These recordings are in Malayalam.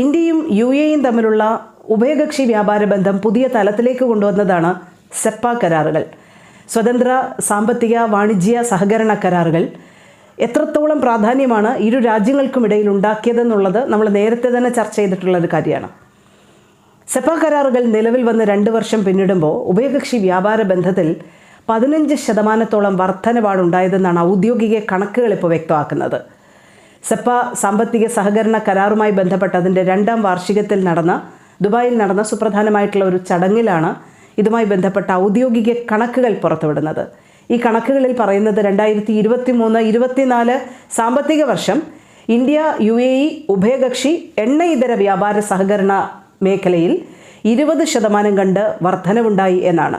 ഇന്ത്യയും യു എയും തമ്മിലുള്ള ഉഭയകക്ഷി വ്യാപാര ബന്ധം പുതിയ തലത്തിലേക്ക് കൊണ്ടുവന്നതാണ് സെപ്പ കരാറുകൾ. സ്വതന്ത്ര സാമ്പത്തിക വാണിജ്യ സഹകരണ കരാറുകൾ. എത്രത്തോളം പ്രാധാന്യമാണ് ഇരു രാജ്യങ്ങൾക്കുമിടയിൽ ഉണ്ടാക്കിയതെന്നുള്ളത് നമ്മൾ നേരത്തെ തന്നെ ചർച്ച ചെയ്തിട്ടുള്ള ഒരു കാര്യമാണ്. സെപ്പ കരാറുകൾ നിലവിൽ വന്ന് രണ്ട് വർഷം പിന്നിടുമ്പോൾ ഉഭയകക്ഷി വ്യാപാര ബന്ധത്തിൽ പതിനഞ്ച് ശതമാനത്തോളം വർധനവാണുണ്ടായതെന്നാണ് ഔദ്യോഗിക കണക്കുകൾ ഇപ്പോൾ വ്യക്തമാക്കുന്നത്. സെപ്പ സാമ്പത്തിക സഹകരണ കരാറുമായി ബന്ധപ്പെട്ട് അതിന്റെ രണ്ടാം വാർഷികത്തിൽ നടന്ന ദുബായിൽ നടന്ന സുപ്രധാനമായിട്ടുള്ള ഒരു ചടങ്ങിലാണ് ഇതുമായി ബന്ധപ്പെട്ട ഔദ്യോഗിക കണക്കുകൾ പുറത്തുവിടുന്നത്. ഈ കണക്കുകളിൽ പറയുന്നത് രണ്ടായിരത്തി ഇരുപത്തി മൂന്ന് ഇരുപത്തിനാല് സാമ്പത്തിക വർഷം ഇന്ത്യ യു എ ഇ ഉഭയകക്ഷി എണ്ണ ഇതര വ്യാപാര സഹകരണ മേഖലയിൽ ഇരുപത് ശതമാനം കണ്ട് വർധനവുണ്ടായി എന്നാണ്.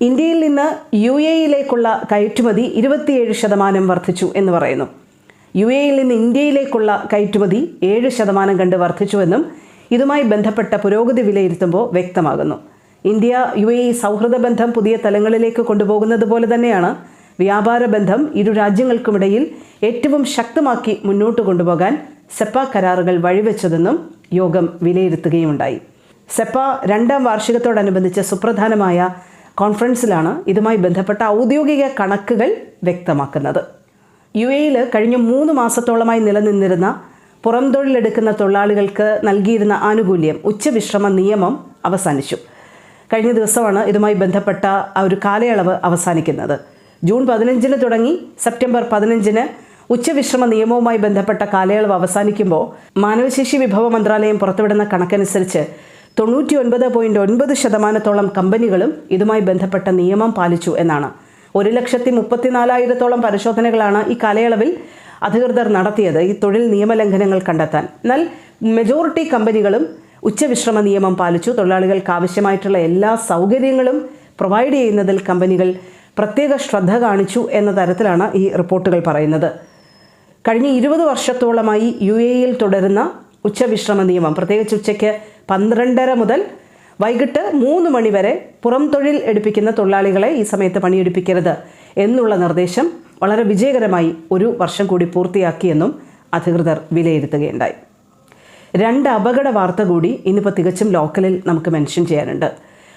ഇന്ത്യയിൽ നിന്ന് യു എയിലേക്കുള്ള കയറ്റുമതി ഇരുപത്തിയേഴ് ശതമാനം വർദ്ധിച്ചു എന്ന് പറയുന്നു. യു എയിൽ നിന്ന് ഇന്ത്യയിലേക്കുള്ള കയറ്റുമതി ഏഴ് ശതമാനം കണ്ട് വർദ്ധിച്ചുവെന്നും ഇതുമായി ബന്ധപ്പെട്ട പുരോഗതി വിലയിരുത്തുമ്പോൾ വ്യക്തമാകുന്നു. ഇന്ത്യ യു എ സൗഹൃദ ബന്ധം പുതിയ തലങ്ങളിലേക്ക് കൊണ്ടുപോകുന്നത് പോലെ തന്നെയാണ് വ്യാപാര ബന്ധം ഇരു രാജ്യങ്ങൾക്കുമിടയിൽ ഏറ്റവും ശക്തമാക്കി മുന്നോട്ട് കൊണ്ടുപോകാൻ സെപ്പ കരാറുകൾ വഴിവെച്ചതെന്നും യോഗം വിലയിരുത്തുകയുമുണ്ടായി സെപ്പ രണ്ടാം വാർഷികത്തോടനുബന്ധിച്ച സുപ്രധാനമായ കോൺഫറൻസിലാണ് ഇതുമായി ബന്ധപ്പെട്ട ഔദ്യോഗിക കണക്കുകൾ വ്യക്തമാക്കുന്നത്. യു എയിൽ കഴിഞ്ഞ മൂന്ന് മാസത്തോളമായി നിലനിന്നിരുന്ന പുറം തൊഴിലെടുക്കുന്ന തൊഴിലാളികൾക്ക് നൽകിയിരുന്ന ആനുകൂല്യം ഉച്ചവിശ്രമ നിയമം അവസാനിച്ചു. കഴിഞ്ഞ ദിവസമാണ് ഇതുമായി ബന്ധപ്പെട്ട ആ ഒരു കാലയളവ് അവസാനിക്കുന്നത്. ജൂൺ പതിനഞ്ചിന് തുടങ്ങി സെപ്റ്റംബർ പതിനഞ്ചിന് ഉച്ചവിശ്രമ നിയമവുമായി ബന്ധപ്പെട്ട കാലയളവ് അവസാനിക്കുമ്പോൾ മാനവശേഷി വിഭവ മന്ത്രാലയം പുറത്തുവിടുന്ന കണക്കനുസരിച്ച് തൊണ്ണൂറ്റി ഒൻപത് പോയിന്റ് ഒൻപത് ശതമാനത്തോളം കമ്പനികളും ഇതുമായി ബന്ധപ്പെട്ട നിയമം പാലിച്ചു എന്നാണ് ഒരു ലക്ഷത്തി മുപ്പത്തിനാലായിരത്തോളം പരിശോധനകളാണ് ഈ കാലയളവിൽ അധികൃതർ നടത്തിയത്. ഈ തൊഴിൽ നിയമലംഘനങ്ങൾ കണ്ടെത്താൻ. എന്നാൽ മെജോറിറ്റി കമ്പനികളും ഉച്ചവിശ്രമ നിയമം പാലിച്ചു. തൊഴിലാളികൾക്ക് ആവശ്യമായിട്ടുള്ള എല്ലാ സൗകര്യങ്ങളും പ്രൊവൈഡ് ചെയ്യുന്നതിൽ കമ്പനികൾ പ്രത്യേക ശ്രദ്ധ കാണിച്ചു എന്ന തരത്തിലാണ് ഈ റിപ്പോർട്ടുകൾ പറയുന്നത്. കഴിഞ്ഞ ഇരുപത് വർഷത്തോളമായി യു എയിൽ തുടരുന്ന ഉച്ചവിശ്രമ നിയമം പ്രത്യേകിച്ച് ഉച്ചയ്ക്ക് പന്ത്രണ്ടര മുതൽ വൈകിട്ട് മൂന്ന് മണിവരെ പുറം തൊഴിൽ എടുപ്പിക്കുന്ന തൊഴിലാളികളെ ഈ സമയത്ത് പണിയെടുപ്പിക്കരുത് എന്നുള്ള നിർദ്ദേശം വളരെ വിജയകരമായി ഒരു വർഷം കൂടി പൂർത്തിയാക്കിയെന്നും അധികൃതർ വിലയിരുത്തുകയുണ്ടായി. രണ്ട് അപകട വാർത്ത കൂടി ഇന്നിപ്പോൾ തികച്ചും ലോക്കലിൽ നമുക്ക് മെൻഷൻ ചെയ്യാനുണ്ട്.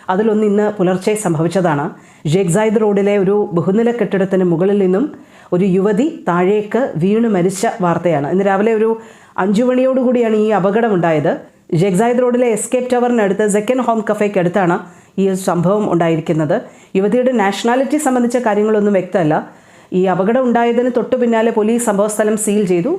അതിലൊന്ന് ഇന്ന് പുലർച്ചെ സംഭവിച്ചതാണ്. ജെഗ്സൈദ് റോഡിലെ ഒരു ബഹുനില കെട്ടിടത്തിന് മുകളിൽ നിന്നും ഒരു യുവതി താഴേക്ക് വീണ് മരിച്ച വാർത്തയാണ്. ഇന്ന് രാവിലെ ഒരു അഞ്ചു മണിയോടുകൂടിയാണ് ഈ അപകടമുണ്ടായത്. ജെഗ്സൈദ് റോഡിലെ എസ്കേപ്പ് ടവറിനടുത്ത് സെക്കൻ ഹോം കഫേക്ക് അടുത്താണ് ഈ സംഭവം ഉണ്ടായിരിക്കുന്നത്. യുവതിയുടെ നാഷണാലിറ്റി സംബന്ധിച്ച കാര്യങ്ങളൊന്നും വ്യക്തമല്ല. ഈ അപകടം ഉണ്ടായതിന് തൊട്ടു പിന്നാലെ പോലീസ് സംഭവസ്ഥലം സീൽ ചെയ്തു.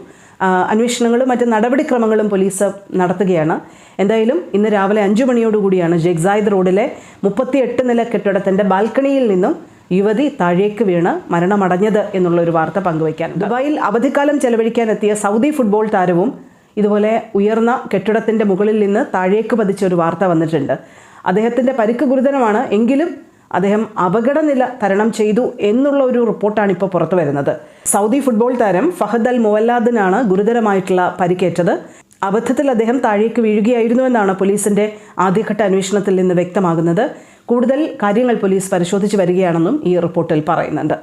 അന്വേഷണങ്ങളും മറ്റ് നടപടിക്രമങ്ങളും പോലീസ് നടത്തുകയാണ്. എന്തായാലും ഇന്ന് രാവിലെ അഞ്ചു മണിയോടുകൂടിയാണ് ജെഗ്സായിദ് റോഡിലെ മുപ്പത്തിയെട്ട് നില കെട്ടിടത്തിന്റെ ബാൽക്കണിയിൽ നിന്നും യുവതി താഴേക്ക് വീണ് മരണമടഞ്ഞത് എന്നുള്ള ഒരു വാർത്ത പങ്കുവയ്ക്കാൻ ദുബായിൽ അവധിക്കാലം ചെലവഴിക്കാനെത്തിയ സൗദി ഫുട്ബോൾ താരവും ഇതുപോലെ ഉയർന്ന കെട്ടിടത്തിന്റെ മുകളിൽ നിന്ന് താഴേക്ക് പതിച്ച ഒരു വാർത്ത വന്നിട്ടുണ്ട്. അദ്ദേഹത്തിന്റെ പരിക്ക് ഗുരുതരമാണ്. എങ്കിലും അദ്ദേഹം അപകടനില തരണം ചെയ്തു എന്നുള്ള ഒരു റിപ്പോർട്ടാണ് ഇപ്പോൾ പുറത്തു വരുന്നത്. സൗദി ഫുട്ബോൾ താരം ഫഹദ് അൽ മുവല്ലാദിനാണ് ഗുരുതരമായിട്ടുള്ള പരിക്കേറ്റത്. അബദ്ധത്തിൽ അദ്ദേഹം താഴേക്ക് വീഴുകയായിരുന്നുവെന്നാണ് പോലീസിന്റെ ആദ്യഘട്ട അന്വേഷണത്തിൽ നിന്ന് വ്യക്തമാകുന്നത്. കൂടുതൽ കാര്യങ്ങൾ പോലീസ് പരിശോധിച്ച് വരികയാണെന്നും ഈ റിപ്പോർട്ടിൽ പറയുന്നുണ്ട്.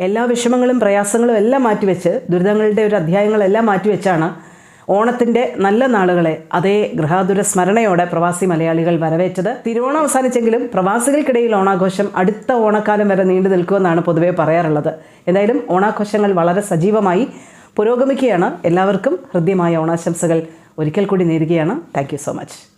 എല്ലാ വിഷമങ്ങളും പ്രയാസങ്ങളും എല്ലാം മാറ്റിവെച്ച് ദുരിതങ്ങളുടെ ഒരു അധ്യായങ്ങളെല്ലാം മാറ്റിവെച്ചാണ് ഓണത്തിന്റെ നല്ല നാളുകളെ അതേ ഗൃഹാതുര സ്മരണയോടെ പ്രവാസി മലയാളികൾ വരവേറ്റത്. തിരുവോണം അവസാനിച്ചെങ്കിലും പ്രവാസികൾക്കിടയിൽ ഓണാഘോഷം അടുത്ത ഓണക്കാലം വരെ നീണ്ടു നിൽക്കുമെന്നാണ് പൊതുവെ പറയാറുള്ളത്. എന്തായാലും ഓണാഘോഷങ്ങൾ വളരെ സജീവമായി പുരോഗമിക്കുകയാണ്. എല്ലാവർക്കും ഹൃദ്യമായ ഓണാശംസകൾ ഒരിക്കൽ കൂടി നേരുകയാണ്. Thank so much.